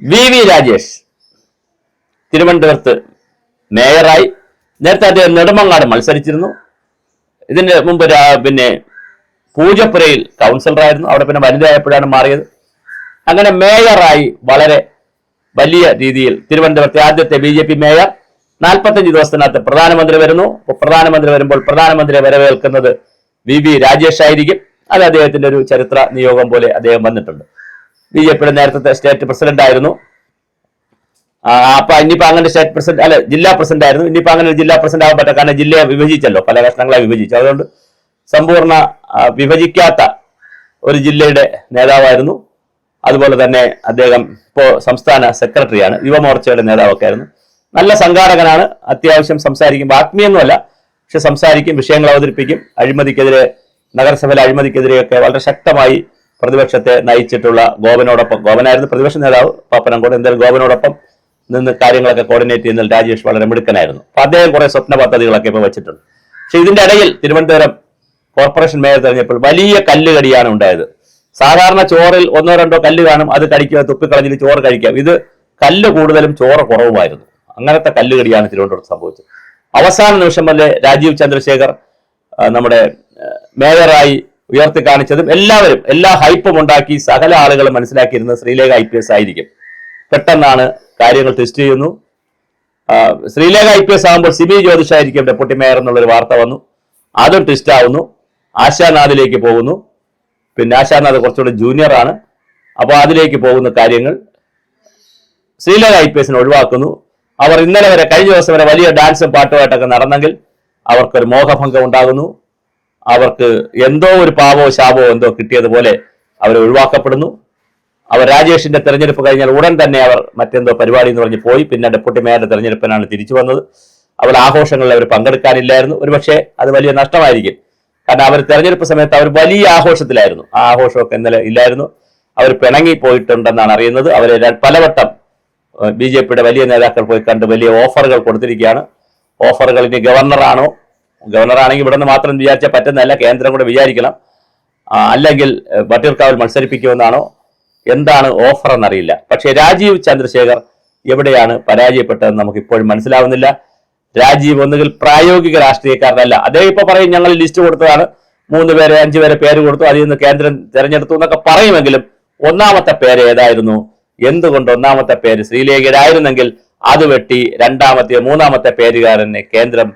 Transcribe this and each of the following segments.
V V Rajesh തിരുവനന്തപുരത്ത് മേയറായി. നേരത്തെ അദ്ദേഹം നെടുമങ്ങാട് മത്സരിച്ചിരുന്നു. ഇതിന് മുമ്പ് പിന്നെ പൂജപ്പുരയിൽ കൗൺസിലറായിരുന്നു. അവിടെ പിന്നെ വനിതയായപ്പോഴാണ് മാറിയത്. അങ്ങനെ മേയറായി വളരെ വലിയ രീതിയിൽ തിരുവനന്തപുരത്തെ ആദ്യത്തെ ബി ജെ പി മേയർ. നാൽപ്പത്തഞ്ച് ദിവസത്തിനകത്ത് പ്രധാനമന്ത്രി വരുന്നു. പ്രധാനമന്ത്രി വരുമ്പോൾ പ്രധാനമന്ത്രിയെ വരവേൽക്കുന്നത് വി വി രാജേഷ് ആയിരിക്കും. അത് അദ്ദേഹത്തിന്റെ ഒരു ചരിത്ര നിയോഗം പോലെ അദ്ദേഹം വന്നിട്ടുണ്ട്. ബി ജെ പിയുടെ നേരത്തെ സ്റ്റേറ്റ് പ്രസിഡന്റ് ആയിരുന്നു. അപ്പൊ ഇനിയിപ്പോ അങ്ങനെ സ്റ്റേറ്റ് പ്രസിഡന്റ് അല്ല ജില്ലാ പ്രസിഡന്റ് ആയിരുന്നു. ഇനിയിപ്പോ അങ്ങനെ ജില്ലാ പ്രസിഡന്റ് ആവാൻ പറ്റില്ല കാരണം ജില്ലയെ വിഭജിച്ചല്ലോ. പല കഷ്ണങ്ങളെ വിഭജിച്ചു. അതുകൊണ്ട് സമ്പൂർണ വിഭജിക്കാത്ത ഒരു ജില്ലയുടെ നേതാവായിരുന്നു. അതുപോലെ തന്നെ അദ്ദേഹം ഇപ്പോ സംസ്ഥാന സെക്രട്ടറിയാണ്. യുവമോർച്ചയുടെ നേതാവൊക്കെ ആയിരുന്നു. നല്ല സംഘാടകനാണ്. അത്യാവശ്യം സംസാരിക്കും. ആത്മീയൊന്നുമല്ല പക്ഷെ സംസാരിക്കും വിഷയങ്ങൾ അവതരിപ്പിക്കും. അഴിമതിക്കെതിരെ നഗരസഭയിലെ അഴിമതിക്കെതിരെയൊക്കെ വളരെ ശക്തമായി പ്രതിപക്ഷത്തെ നയിച്ചിട്ടുള്ള ഗോപനോടൊപ്പം ഗോപനായിരുന്നു പ്രതിപക്ഷ നേതാവ് പാപ്പനംകോട്. എന്തായാലും ഗോപനോടൊപ്പം നിന്ന് കാര്യങ്ങളൊക്കെ കോർഡിനേറ്റ് ചെയ്യുന്നതിൽ രാജേഷ് വളരെ മിടുക്കനായിരുന്നു. അപ്പൊ അദ്ദേഹം കുറെ സ്വപ്ന പദ്ധതികളൊക്കെ ഇപ്പൊ വെച്ചിട്ടുണ്ട്. പക്ഷെ ഇതിന്റെ ഇടയിൽ തിരുവനന്തപുരം കോർപ്പറേഷൻ മേയർ തെരഞ്ഞെടുപ്പിൽ വലിയ കല്ലുകടിയാണ് ഉണ്ടായത്. സാധാരണ ചോറിൽ ഒന്നോ രണ്ടോ കല്ല് കാണും അത് കടിക്കുക തുപ്പിക്കളഞ്ഞിട്ട് ചോറ് കഴിക്കാം ഇത് കല്ല് കൂടുതലും ചോറ് കുറവുമായിരുന്നു. അങ്ങനത്തെ കല്ലുകടിയാണ് തിരുവനന്തപുരത്ത് സംഭവിച്ചത്. അവസാന നിമിഷം വരെ രാജീവ് ചന്ദ്രശേഖർ നമ്മുടെ മേയറായി ഉയർത്തി കാണിച്ചതും എല്ലാവരും എല്ലാ ഹൈപ്പും ഉണ്ടാക്കി സകല ആളുകളും മനസ്സിലാക്കിയിരുന്നത് ശ്രീലേഖ ഐ പി എസ് ആയിരിക്കും. പെട്ടെന്നാണ് കാര്യങ്ങൾ ടെസ്റ്റ് ചെയ്യുന്നു. ശ്രീലേഖ ഐ പി എസ് ആകുമ്പോൾ സിബി ജ്യോതിഷ് ആയിരിക്കും ഡെപ്യൂട്ടി മേയർ എന്നുള്ളൊരു വാർത്ത വന്നു. അതും ട്വിസ്റ്റ് ആവുന്നു. ആശാനാഥിലേക്ക് പോകുന്നു. പിന്നെ ആശാനാഥ് കുറച്ചുകൂടി ജൂനിയർ ആണ്. അപ്പോൾ അതിലേക്ക് പോകുന്ന കാര്യങ്ങൾ ശ്രീലേഖ ഐ പി എസിനെ ഒഴിവാക്കുന്നു. അവർ ഇന്നലെ വരെ കഴിഞ്ഞ ദിവസം വരെ വലിയ ഡാൻസും പാട്ടുമായിട്ടൊക്കെ നടന്നെങ്കിൽ അവർക്കൊരു മോഹഭംഗം ഉണ്ടാകുന്നു. അവർക്ക് എന്തോ ഒരു പാപോ ശാപോ എന്തോ കിട്ടിയതുപോലെ അവർ ഒഴിവാക്കപ്പെടുന്നു. അവർ രാജേഷിന്റെ തെരഞ്ഞെടുപ്പ് കഴിഞ്ഞാൽ ഉടൻ തന്നെ അവർ മറ്റെന്തോ പരിപാടി എന്ന് പറഞ്ഞ് പോയി. പിന്നെ ഡെപ്യൂട്ടി മേയറുടെ തെരഞ്ഞെടുപ്പിനാണ് തിരിച്ചു വന്നത്. അവർ ആഘോഷങ്ങളിൽ അവർ പങ്കെടുക്കാനില്ലായിരുന്നു. ഒരുപക്ഷെ അത് വലിയ നഷ്ടമായിരിക്കും. കാരണം അവർ തെരഞ്ഞെടുപ്പ് സമയത്ത് അവർ വലിയ ആഘോഷത്തിലായിരുന്നു. ആ ആഘോഷമൊക്കെ ഇന്നലെ ഇല്ലായിരുന്നു. അവർ പിണങ്ങി പോയിട്ടുണ്ടെന്നാണ് അറിയുന്നത്. അവരെ പലവട്ടം ബി ജെ പിയുടെ വലിയ നേതാക്കൾ പോയി കണ്ട് വലിയ ഓഫറുകൾ കൊടുത്തിരിക്കുകയാണ്. ഓഫറുകൾ ഇനി ഗവർണറാണോ ഗവർണറാണെങ്കിൽ ഇവിടെ നിന്ന് മാത്രം വിചാരിച്ചാൽ പറ്റുന്നതല്ല കേന്ദ്രം കൂടെ വിചാരിക്കണം. അല്ലെങ്കിൽ വട്ടിയൂർക്കാവിൽ മത്സരിപ്പിക്കുമെന്നാണോ? എന്താണ് ഓഫർ എന്നറിയില്ല. പക്ഷേ രാജീവ് ചന്ദ്രശേഖർ എവിടെയാണ് പരാജയപ്പെട്ടതെന്ന് നമുക്ക് ഇപ്പോഴും മനസ്സിലാവുന്നില്ല. രാജീവ് ഒന്നുകിൽ പ്രായോഗിക രാഷ്ട്രീയക്കാരനല്ല. അദ്ദേഹം ഇപ്പൊ പറയും ഞങ്ങൾ ലിസ്റ്റ് കൊടുത്തതാണ്. മൂന്ന് പേരെ അഞ്ചു പേരെ പേര് കൊടുത്തു അതിൽ നിന്ന് കേന്ദ്രം തെരഞ്ഞെടുത്തു എന്നൊക്കെ പറയുമെങ്കിലും ഒന്നാമത്തെ പേര് ഏതായിരുന്നു? എന്തുകൊണ്ട് ഒന്നാമത്തെ പേര് ശ്രീലേഖയുടെ ആയിരുന്നെങ്കിൽ അത് വെട്ടി രണ്ടാമത്തെ മൂന്നാമത്തെ പേരുകാരനെ കേന്ദ്രം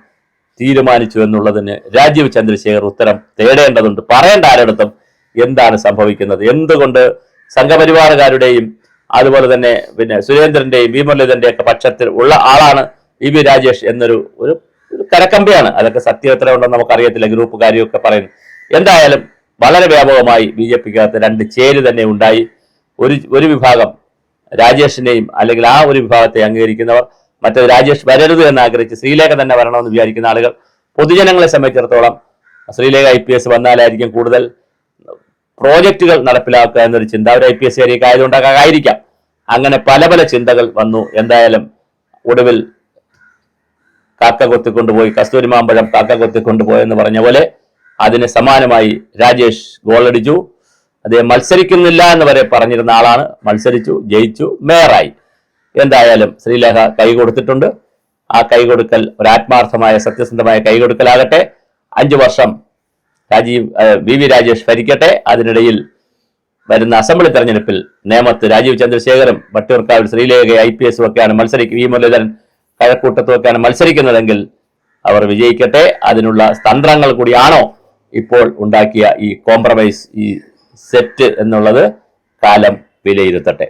തീരുമാനിച്ചു എന്നുള്ളതിന് രാജീവ് ചന്ദ്രശേഖർ ഉത്തരം തേടേണ്ടതുണ്ട്. പറയേണ്ട ആരടുത്തും എന്താണ് സംഭവിക്കുന്നത്? എന്തുകൊണ്ട് സംഘപരിവാറുകാരുടെയും അതുപോലെ തന്നെ പിന്നെ സുരേന്ദ്രന്റെയും വി മുരളീധരന്റെ ഒക്കെ പക്ഷത്തിൽ ഉള്ള ആളാണ് ഇ വി രാജേഷ് എന്നൊരു ഒരു കരക്കമ്പയാണ്. അതൊക്കെ സത്യം എത്ര ഉണ്ടെന്ന് നമുക്കറിയത്തില്ല. ഗ്രൂപ്പ് കാര്യമൊക്കെ പറയുന്നു. എന്തായാലും വളരെ വ്യാപകമായി ബി ജെ പിക്കകത്ത് രണ്ട് ചേരി തന്നെ ഉണ്ടായി. ഒരു ഒരു വിഭാഗം രാജേഷിനെയും അല്ലെങ്കിൽ ആ ഒരു വിഭാഗത്തെ അംഗീകരിക്കുന്നവർ മറ്റേത് രാജേഷ് വരരുത് എന്ന് ആഗ്രഹിച്ച് ശ്രീലേഖ തന്നെ വരണമെന്ന് വിചാരിക്കുന്ന ആളുകൾ പൊതുജനങ്ങളെ സംബന്ധിച്ചിടത്തോളം ശ്രീലേഖ ഐ പി എസ് വന്നാലായിരിക്കും കൂടുതൽ പ്രോജക്റ്റുകൾ നടപ്പിലാക്കുക എന്നൊരു ചിന്ത. അവർ ഐ പി എസ് ഏരിയ ആയതുകൊണ്ടാകായിരിക്കാം അങ്ങനെ പല പല ചിന്തകൾ വന്നു. എന്തായാലും ഒടുവിൽ കാക്ക കൊത്തിക്കൊണ്ടുപോയി കസ്തൂരി മാമ്പഴം കാക്ക കൊത്തിക്കൊണ്ടുപോയെന്ന് പറഞ്ഞ പോലെ അതിന് സമാനമായി രാജേഷ് ഗോളടിച്ചു അദ്ദേഹം മത്സരിക്കുന്നില്ല എന്ന് വരെ പറഞ്ഞിരുന്ന ആളാണ്. മത്സരിച്ചു ജയിച്ചു മേയറായി എന്തായാലും ശ്രീലേഖ കൈ കൊടുത്തിട്ടുണ്ട്. ആ കൈകൊടുക്കൽ ഒരു ആത്മാർത്ഥമായ സത്യസന്ധമായ കൈ കൊടുക്കലാകട്ടെ. അഞ്ചു വർഷം രാജീവ് വി വി രാജേഷ് ഭരിക്കട്ടെ. അതിനിടയിൽ വരുന്ന അസംബ്ലി തെരഞ്ഞെടുപ്പിൽ നേമത്ത് രാജീവ് ചന്ദ്രശേഖരം വട്ടിയൂർക്കാവിൽ ശ്രീലേഖ ഐ പി എസും ഒക്കെയാണ് മത്സരിക്കുക വി മുരളീധരൻ കഴക്കൂട്ടത്തും ഒക്കെയാണ് മത്സരിക്കുന്നതെങ്കിൽ അവർ വിജയിക്കട്ടെ. അതിനുള്ള തന്ത്രങ്ങൾ കൂടിയാണോ ഇപ്പോൾ ഉണ്ടാക്കിയ ഈ കോംപ്രമൈസ് ഈ സെറ്റ് എന്നുള്ളത് കാലം വിലയിരുത്തട്ടെ.